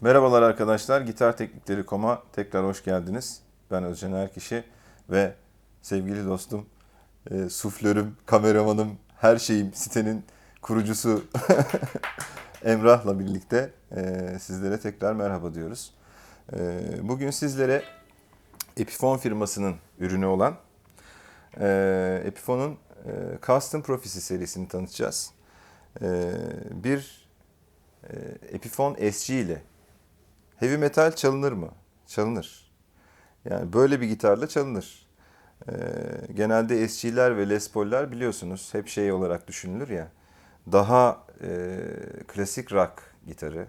Merhabalar arkadaşlar. Gitar Teknikleri Kom'a tekrar hoş geldiniz. Ben Özcan Erkişi ve sevgili dostum, e, suflörüm, kameramanım, her şeyim, sitenin kurucusu Emrah'la birlikte e, sizlere tekrar merhaba diyoruz. E, bugün sizlere Epiphone firmasının ürünü olan e, Epiphone'un e, Custom Prophecy serisini tanıtacağız. E, bir e, Epiphone SG ile Heavy metal çalınır mı? Çalınır. Yani böyle bir gitarla çalınır. Ee, genelde SG'ler ve Les Paul'ler biliyorsunuz hep şey olarak düşünülür ya. Daha e, klasik rock gitarı.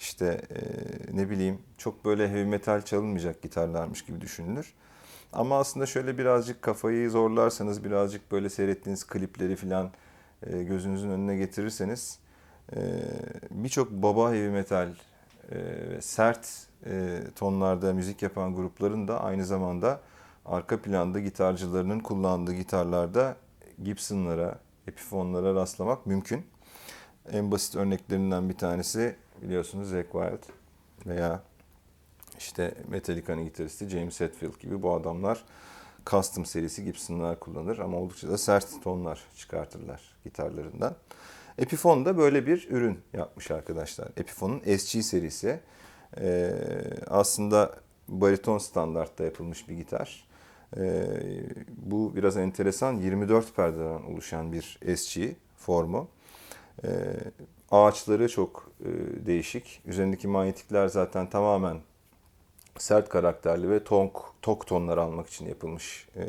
İşte e, ne bileyim çok böyle heavy metal çalınmayacak gitarlarmış gibi düşünülür. Ama aslında şöyle birazcık kafayı zorlarsanız, birazcık böyle seyrettiğiniz klipleri falan e, gözünüzün önüne getirirseniz e, birçok baba heavy metal e, sert e, tonlarda müzik yapan grupların da aynı zamanda arka planda gitarcılarının kullandığı gitarlarda Gibson'lara, Epiphone'lara rastlamak mümkün. En basit örneklerinden bir tanesi biliyorsunuz Zakk Wylde veya işte Metallica'nın gitaristi James Hetfield gibi bu adamlar custom serisi Gibson'lar kullanır ama oldukça da sert tonlar çıkartırlar gitarlarından. Epiphone da böyle bir ürün yapmış arkadaşlar. Epiphone'un SG serisi. Ee, aslında bariton standartta yapılmış bir gitar. Ee, bu biraz enteresan. 24 perdeden oluşan bir SG formu. Ee, ağaçları çok e, değişik. Üzerindeki manyetikler zaten tamamen sert karakterli ve tonk, tok tonlar almak için yapılmış e,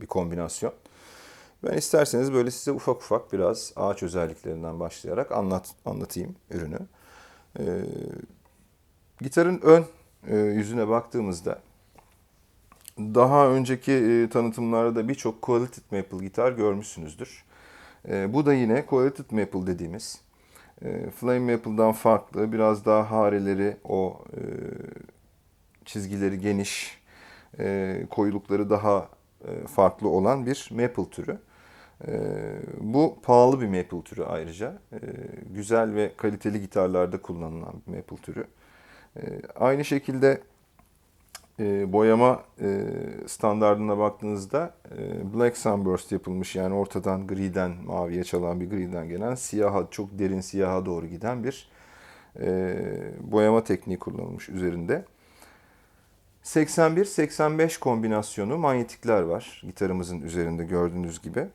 bir kombinasyon. Ben isterseniz böyle size ufak ufak biraz ağaç özelliklerinden başlayarak anlat anlatayım ürünü. Ee, gitarın ön e, yüzüne baktığımızda daha önceki e, tanıtımlarda birçok Quality Maple gitar görmüşsünüzdür. E, bu da yine Quality Maple dediğimiz e, Flame Maple'dan farklı, biraz daha hareleri, o e, çizgileri geniş, e, koyulukları daha e, farklı olan bir maple türü. Ee, bu pahalı bir maple türü ayrıca. Ee, güzel ve kaliteli gitarlarda kullanılan bir maple türü. Ee, aynı şekilde e, boyama e, standartına baktığınızda e, Black Sunburst yapılmış yani ortadan griden maviye çalan bir griden gelen siyaha çok derin siyaha doğru giden bir boyama tekniği kullanılmış üzerinde. 81-85 kombinasyonu manyetikler var gitarımızın üzerinde gördüğünüz gibi.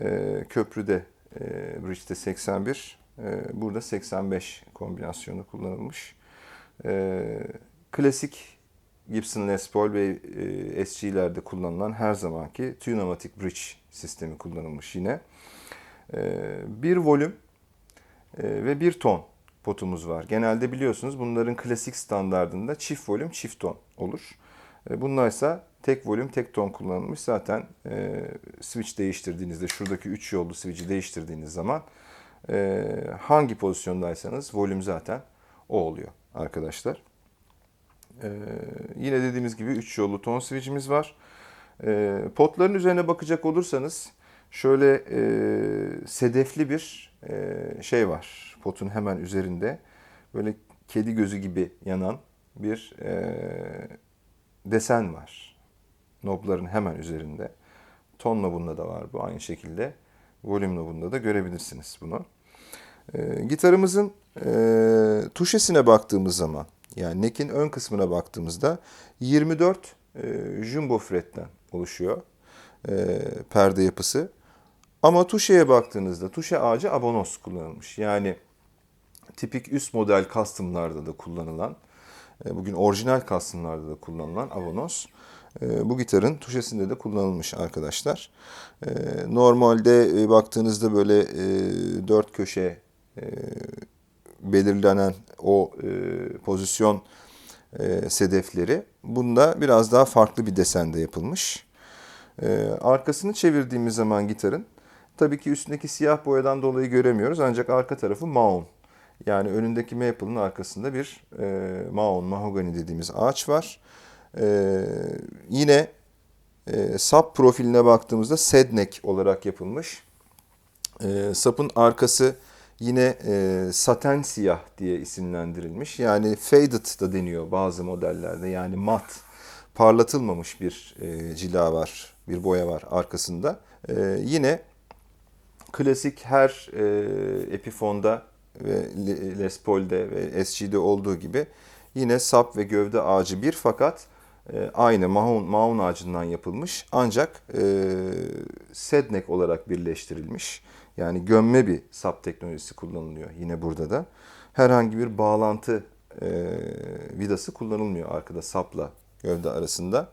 E, köprüde e, Bridge'de 81, e, burada 85 kombinasyonu kullanılmış. E, klasik Gibson Les Paul ve e, SG'lerde kullanılan her zamanki Tunematic Bridge sistemi kullanılmış yine. E, bir volüm e, ve bir ton potumuz var. Genelde biliyorsunuz bunların klasik standardında çift volüm çift ton olur. E, bunlar ise tek volüm tek ton kullanılmış. Zaten e, switch değiştirdiğinizde şuradaki 3 yollu switch'i değiştirdiğiniz zaman e, hangi pozisyondaysanız volüm zaten o oluyor arkadaşlar. E, yine dediğimiz gibi 3 yollu ton switch'imiz var. E, potların üzerine bakacak olursanız şöyle e, sedefli bir e, şey var. Potun hemen üzerinde böyle kedi gözü gibi yanan bir e, desen var nobların hemen üzerinde. Ton nobunda da var bu aynı şekilde. Volüm nobunda da görebilirsiniz bunu. E, gitarımızın e, tuşesine baktığımız zaman yani neck'in ön kısmına baktığımızda 24 e, jumbo fretten oluşuyor e, perde yapısı. Ama tuşeye baktığınızda tuşe ağacı abonos kullanılmış. Yani tipik üst model custom'larda da kullanılan, e, bugün orijinal custom'larda da kullanılan abonos bu gitarın tuşesinde de kullanılmış arkadaşlar. Ee, normalde e, baktığınızda böyle e, dört köşe e, belirlenen o pozisyon sedefleri bunda biraz daha farklı bir desende yapılmış. Ee, arkasını çevirdiğimiz zaman gitarın tabii ki üstündeki siyah boyadan dolayı göremiyoruz ancak arka tarafı maun. Yani önündeki maple'ın arkasında bir e, maun, mahogani dediğimiz ağaç var. Ee, yine e, sap profiline baktığımızda sednek olarak yapılmış. E, sapın arkası yine e, saten siyah diye isimlendirilmiş. Yani faded da deniyor bazı modellerde. Yani mat, parlatılmamış bir e, cila var, bir boya var arkasında. E, yine klasik her e, Epiphone'da ve Les Paul'de ve SG'de olduğu gibi yine sap ve gövde ağacı bir fakat e, aynı mahun, mahun ağacından yapılmış ancak e, sednek olarak birleştirilmiş. Yani gömme bir sap teknolojisi kullanılıyor yine burada da. Herhangi bir bağlantı e, vidası kullanılmıyor arkada sapla gövde arasında.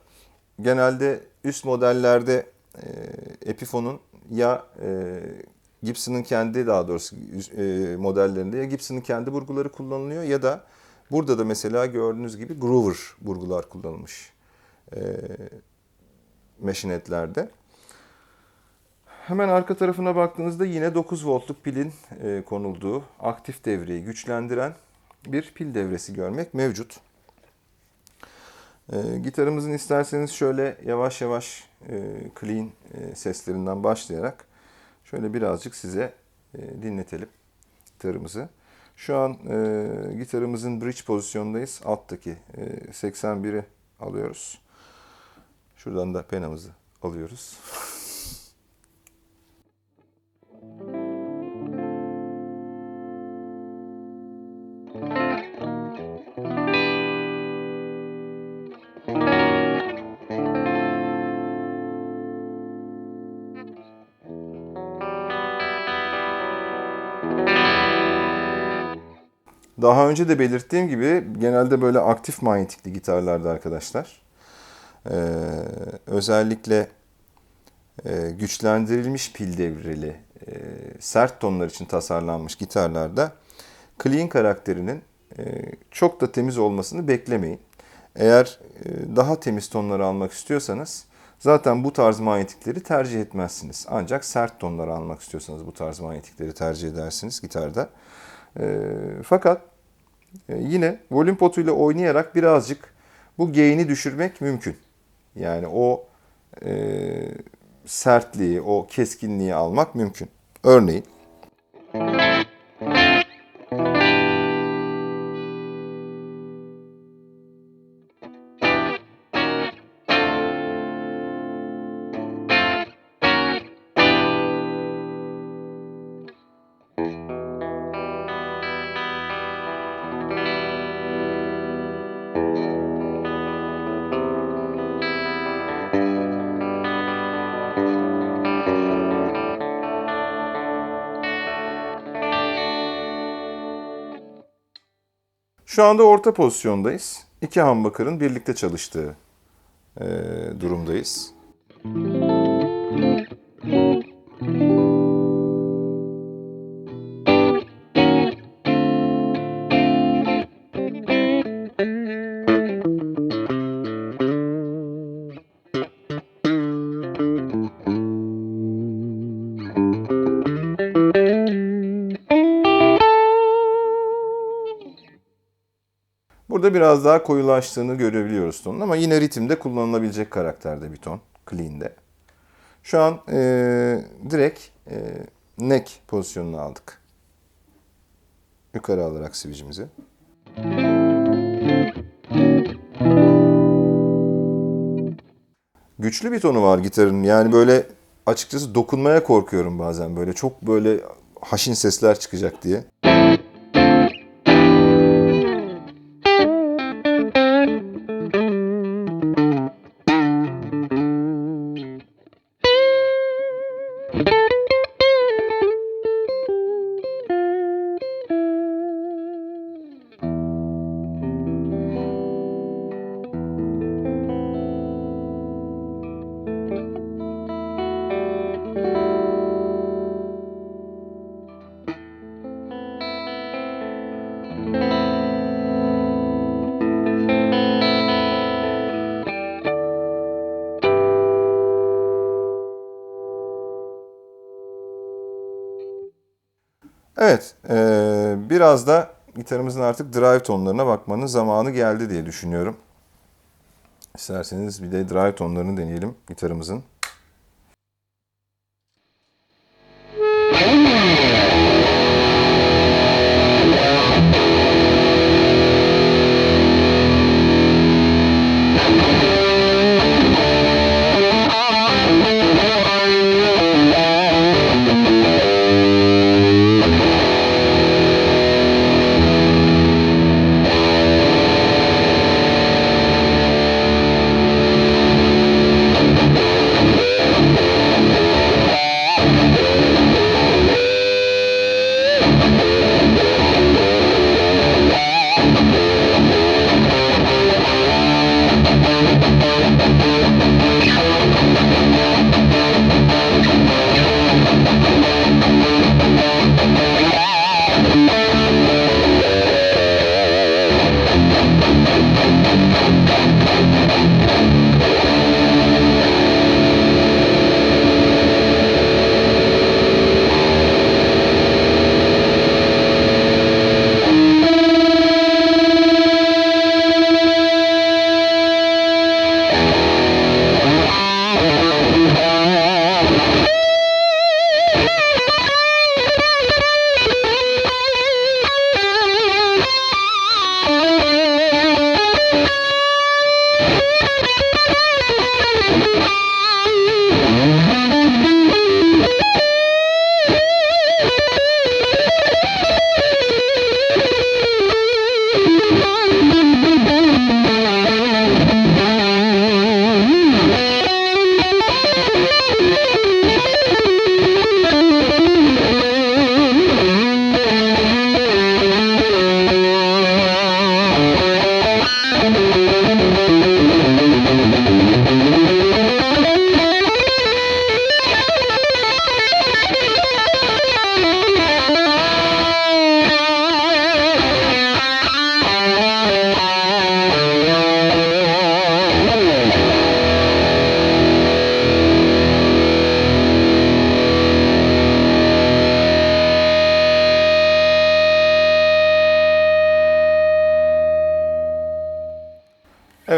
Genelde üst modellerde e, Epiphone'un ya e, Gibson'ın kendi daha doğrusu e, modellerinde ya Gibson'ın kendi burguları kullanılıyor ya da burada da mesela gördüğünüz gibi Groover burgular kullanılmış e, meşinetlerde. Hemen arka tarafına baktığınızda yine 9 voltluk pilin e, konulduğu aktif devreyi güçlendiren bir pil devresi görmek mevcut. E, gitarımızın isterseniz şöyle yavaş yavaş e, clean e, seslerinden başlayarak şöyle birazcık size e, dinletelim gitarımızı. Şu an e, gitarımızın bridge pozisyondayız. Alttaki e, 81'i alıyoruz. Şuradan da penamızı alıyoruz. Daha önce de belirttiğim gibi genelde böyle aktif manyetikli gitarlarda arkadaşlar. Ee, özellikle e, güçlendirilmiş pil devrili e, sert tonlar için tasarlanmış gitarlarda clean karakterinin e, çok da temiz olmasını beklemeyin. Eğer e, daha temiz tonları almak istiyorsanız zaten bu tarz manyetikleri tercih etmezsiniz. Ancak sert tonları almak istiyorsanız bu tarz manyetikleri tercih edersiniz gitarda. E, fakat yine volüm potuyla oynayarak birazcık bu gain'i düşürmek mümkün. Yani o e, sertliği, o keskinliği almak mümkün. Örneğin Şu anda orta pozisyondayız. İki humbucker'ın birlikte çalıştığı e, durumdayız. Burada biraz daha koyulaştığını görebiliyoruz tonun ama yine ritimde kullanılabilecek karakterde bir ton. Clean'de. Şu an e, direkt e, neck pozisyonunu aldık. Yukarı alarak switch'imizi. Güçlü bir tonu var gitarın. Yani böyle açıkçası dokunmaya korkuyorum bazen böyle. Çok böyle haşin sesler çıkacak diye. Evet, e, biraz da gitarımızın artık drive tonlarına bakmanın zamanı geldi diye düşünüyorum. İsterseniz bir de drive tonlarını deneyelim gitarımızın.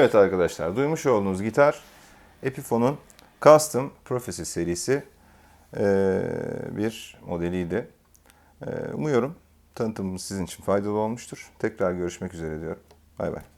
Evet arkadaşlar duymuş olduğunuz gitar Epiphone'un Custom Prophecy serisi bir modeliydi. Umuyorum tanıtımımız sizin için faydalı olmuştur. Tekrar görüşmek üzere diyorum. Bay bay.